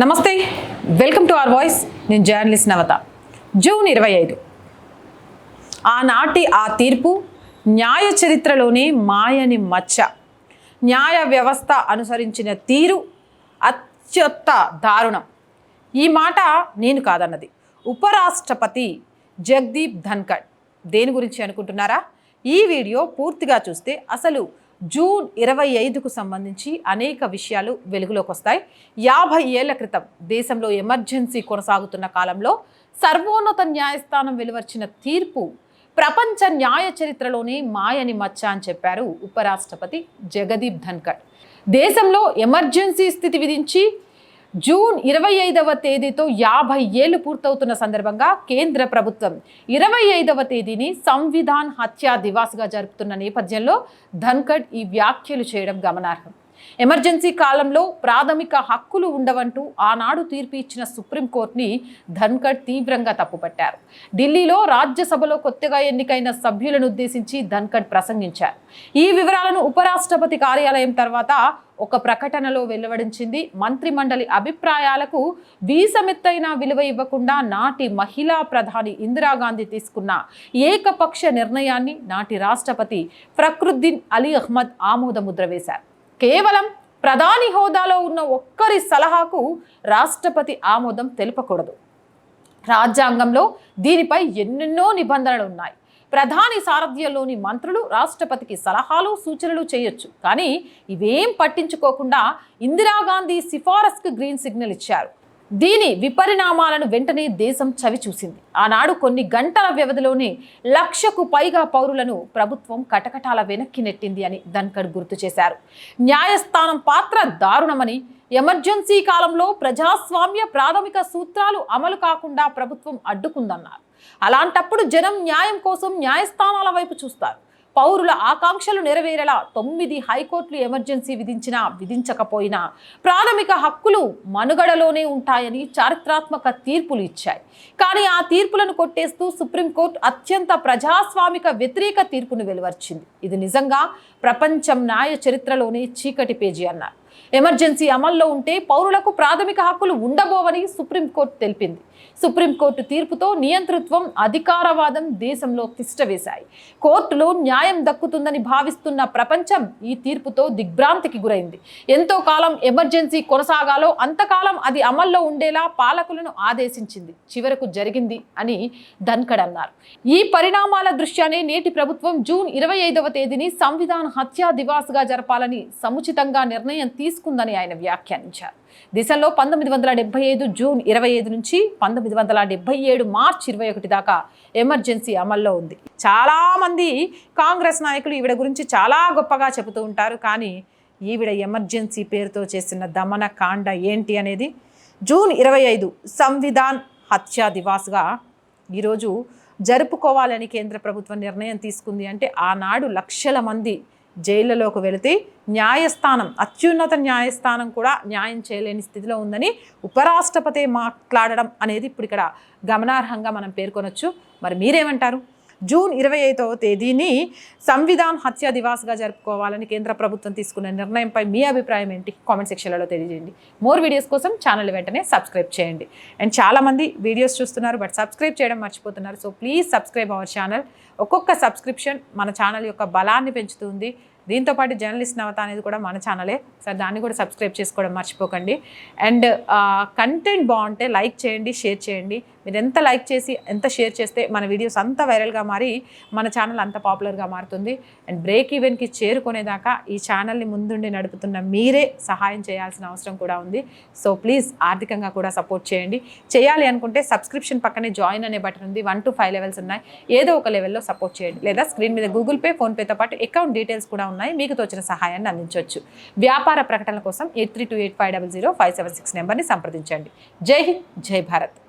నమస్తే welcome to our voice. నేను journalist నవత. June ఇరవై ఐదు. ఆనాటి ఆ తీర్పు న్యాయ చరిత్రలోనే మాయని మచ్చ. న్యాయ వ్యవస్థ అనుసరించిన తీరు అత్యుత్త దారుణం. ఈ మాట నేను కాదన్నది. ఉపరాష్ట్రపతి జగదీప్ ధన్కడ్ దేని గురించి అనుకుంటున్నారా? ఈ వీడియో పూర్తిగా చూస్తే అసలు జూన్ ఇరవై ఐదుకు సంబంధించి అనేక విషయాలు వెలుగులోకి వస్తాయి. యాభై ఏళ్ళ క్రితం దేశంలో ఎమర్జెన్సీ కొనసాగుతున్న కాలంలో సర్వోన్నత న్యాయస్థానం వెలువర్చిన తీర్పు ప్రపంచ న్యాయ చరిత్రలోనే మాయని మచ్చ అని చెప్పారు ఉపరాష్ట్రపతి జగదీప్ ధన్కడ్ దేశంలో ఎమర్జెన్సీ స్థితి విధించి జూన్ ఇరవై ఐదవ తేదీతో యాభై ఏళ్ళు పూర్తవుతున్న సందర్భంగా కేంద్ర ప్రభుత్వం ఇరవై ఐదవ తేదీని సంవిధాన్ హత్యా దివాస్గా జరుపుతున్న నేపథ్యంలో ధన్కడ్ ఈ వ్యాఖ్యలు చేయడం గమనార్హం. ఎమర్జెన్సీ కాలంలో ప్రాథమిక హక్కులు ఉండవంటూ ఆనాడు తీర్పు ఇచ్చిన సుప్రీంకోర్టుని ధన్కడ్ తీవ్రంగా తప్పుపట్టారు. ఢిల్లీలో రాజ్యసభలో కొత్తగా ఎన్నికైన సభ్యులను ఉద్దేశించి ధన్కడ్ ప్రసంగించారు. ఈ వివరాలను ఉపరాష్ట్రపతి కార్యాలయం తర్వాత ఒక ప్రకటనలో వెలువడించింది. మంత్రిమండలి అభిప్రాయాలకు వీసమెత్తైన విలువ ఇవ్వకుండా నాటి మహిళా ప్రధాని ఇందిరాగాంధీ తీసుకున్న ఏకపక్ష నిర్ణయాన్ని నాటి రాష్ట్రపతి ఫక్రుద్దీన్ అలీ అహ్మద్ ఆమోదముద్ర వేశారు. కేవలం ప్రధాని హోదాలో ఉన్న ఒక్కరి సలహాకు రాష్ట్రపతి ఆమోదం తెలుపకూడదు. రాజ్యాంగంలో దీనిపై ఎన్నెన్నో నిబంధనలు ఉన్నాయి. ప్రధాని సారథ్యంలోని మంత్రులు రాష్ట్రపతికి సలహాలు సూచనలు చేయొచ్చు. కానీ ఇవేం పట్టించుకోకుండా ఇందిరాగాంధీ సిఫారసుకు గ్రీన్ సిగ్నల్ ఇచ్చారు. దీని విపరిణామాలను వెంటనే దేశం చవి చూసింది. ఆనాడు కొన్ని గంటల వ్యవధిలోనే లక్షకు పైగా పౌరులను ప్రభుత్వం కటకటాల వెనక్కి నెట్టింది అని ధన్కడ్ గుర్తు చేశారు. న్యాయస్థానం పాత్ర దారుణమని ఎమర్జెన్సీ కాలంలో ప్రజాస్వామ్య ప్రాథమిక సూత్రాలు అమలు కాకుండా ప్రభుత్వం అడ్డుకుందన్నారు. అలాంటప్పుడు జనం న్యాయం కోసం న్యాయస్థానాల వైపు చూస్తారు. పౌరుల ఆకాంక్షలు నెరవేరేలా తొమ్మిది హైకోర్టులు ఎమర్జెన్సీ విధించినా విధించకపోయినా ప్రాథమిక హక్కులు మనుగడలోనే ఉంటాయని చారిత్రాత్మక తీర్పులు ఇచ్చాయి. కానీ ఆ తీర్పులను కొట్టేస్తూ సుప్రీంకోర్టు అత్యంత ప్రజాస్వామిక వ్యతిరేక తీర్పును వెలువర్చింది. ఇది నిజంగా ప్రపంచం న్యాయ చరిత్రలోనే చీకటి పేజీ అన్నారు. ఎమర్జెన్సీ అమల్లో ఉంటే పౌరులకు ప్రాథమిక హక్కులు ఉండబోవని సుప్రీంకోర్టు తెలిపింది. సుప్రీంకోర్టు తీర్పుతో నియంతృత్వం అధికారవాదం దేశంలో తిష్టవేశాయి. కోర్టులో న్యాయం దక్కుతుందని భావిస్తున్న ప్రపంచం ఈ తీర్పుతో దిగ్భ్రాంతికి గురైంది. ఎంతో కాలం ఎమర్జెన్సీ కొనసాగాలో అంతకాలం అది అమల్లో ఉండేలా పాలకులను ఆదేశించింది. చివరకు జరిగింది అని ధన్కడ్ అన్నారు. ఈ పరిణామాల దృష్ట్యానే నేటి ప్రభుత్వం జూన్ ఇరవై ఐదవ తేదీని సంవిధాన హత్యా దివాస్గా జరపాలని సముచితంగా నిర్ణయం తీసుకుందని ఆయన వ్యాఖ్యానించారు. దేశంలో పంతొమ్మిది వందల డెబ్బై ఐదు జూన్ ఇరవై ఐదు నుంచి పంతొమ్మిది వందల డెబ్బై ఏడు మార్చ్ ఇరవై ఒకటి దాకా ఎమర్జెన్సీ అమల్లో ఉంది. చాలామంది కాంగ్రెస్ నాయకులు ఈవిడ గురించి చాలా గొప్పగా చెబుతూ ఉంటారు. కానీ ఈవిడ ఎమర్జెన్సీ పేరుతో చేసిన దమన కాండ ఏంటి అనేది జూన్ ఇరవై ఐదు సంవిధాన్ హత్యా దివాస్గా ఈరోజు జరుపుకోవాలని కేంద్ర ప్రభుత్వం నిర్ణయం తీసుకుంది అంటే ఆనాడు లక్షల మంది జైళ్ళలోకి వెళితే న్యాయస్థానం అత్యున్నత న్యాయస్థానం కూడా న్యాయం చేయలేని స్థితిలో ఉందని ఉపరాష్ట్రపతి మాట్లాడడం అనేది ఇప్పుడు ఇక్కడ గమనార్హంగా మనం పేర్కొనొచ్చు. మరి మీరేమంటారు? జూన్ ఇరవై ఐదవ తేదీని సంవిధాన్ హత్య దివాస్గా జరుపుకోవాలని కేంద్ర ప్రభుత్వం తీసుకున్న నిర్ణయంపై మీ అభిప్రాయం ఏంటి? కామెంట్ సెక్షన్లలో తెలియజేయండి. మోర్ వీడియోస్ కోసం ఛానల్ వెంటనే సబ్స్క్రైబ్ చేయండి. అండ్ చాలామంది వీడియోస్ చూస్తున్నారు బట్ సబ్స్క్రైబ్ చేయడం మర్చిపోతున్నారు. So please subscribe our channel. ఒక్కొక్క సబ్స్క్రిప్షన్ మన ఛానల్ యొక్క బలాన్ని పెంచుతుంది. దీంతోపాటు జర్నలిస్ట్ నవత అనేది కూడా మన ఛానలే. సార్ దాన్ని కూడా సబ్స్క్రైబ్ చేసుకోవడం మర్చిపోకండి. అండ్ కంటెంట్ బాగుంటే లైక్ చేయండి షేర్ చేయండి. మీరు ఎంత లైక్ చేసి ఎంత షేర్ చేస్తే మన వీడియోస్ అంత వైరల్గా మారి మన ఛానల్ అంత పాపులర్గా మారుతుంది. అండ్ బ్రేక్ ఈవెన్కి చేరుకునేదాకా ఈ ఛానల్ని ముందుండి నడుపుతున్న మీరే సహాయం చేయాల్సిన అవసరం కూడా ఉంది. సో ప్లీజ్ ఆర్థికంగా కూడా సపోర్ట్ చేయండి. చేయాలి అనుకుంటే సబ్స్క్రిప్షన్ పక్కనే జాయిన్ అనే బటన్ ఉంది. వన్ టు ఫైవ్ లెవెల్స్ ఉన్నాయి. ఏదో ఒక లెవెల్లో సపోర్ట్ చేయండి. లేదా స్క్రీన్ మీద గూగుల్ పే ఫోన్పేతో పాటు అకౌంట్ డీటెయిల్స్ కూడా ఉన్నాయి. మీకు తోచిన సహాయాన్ని అందించవచ్చు వ్యాపార ప్రకటనల కోసం eight three two eight five double zero five seven six నెంబర్ని సంప్రదించండి. జై హింద్ జై భారత్.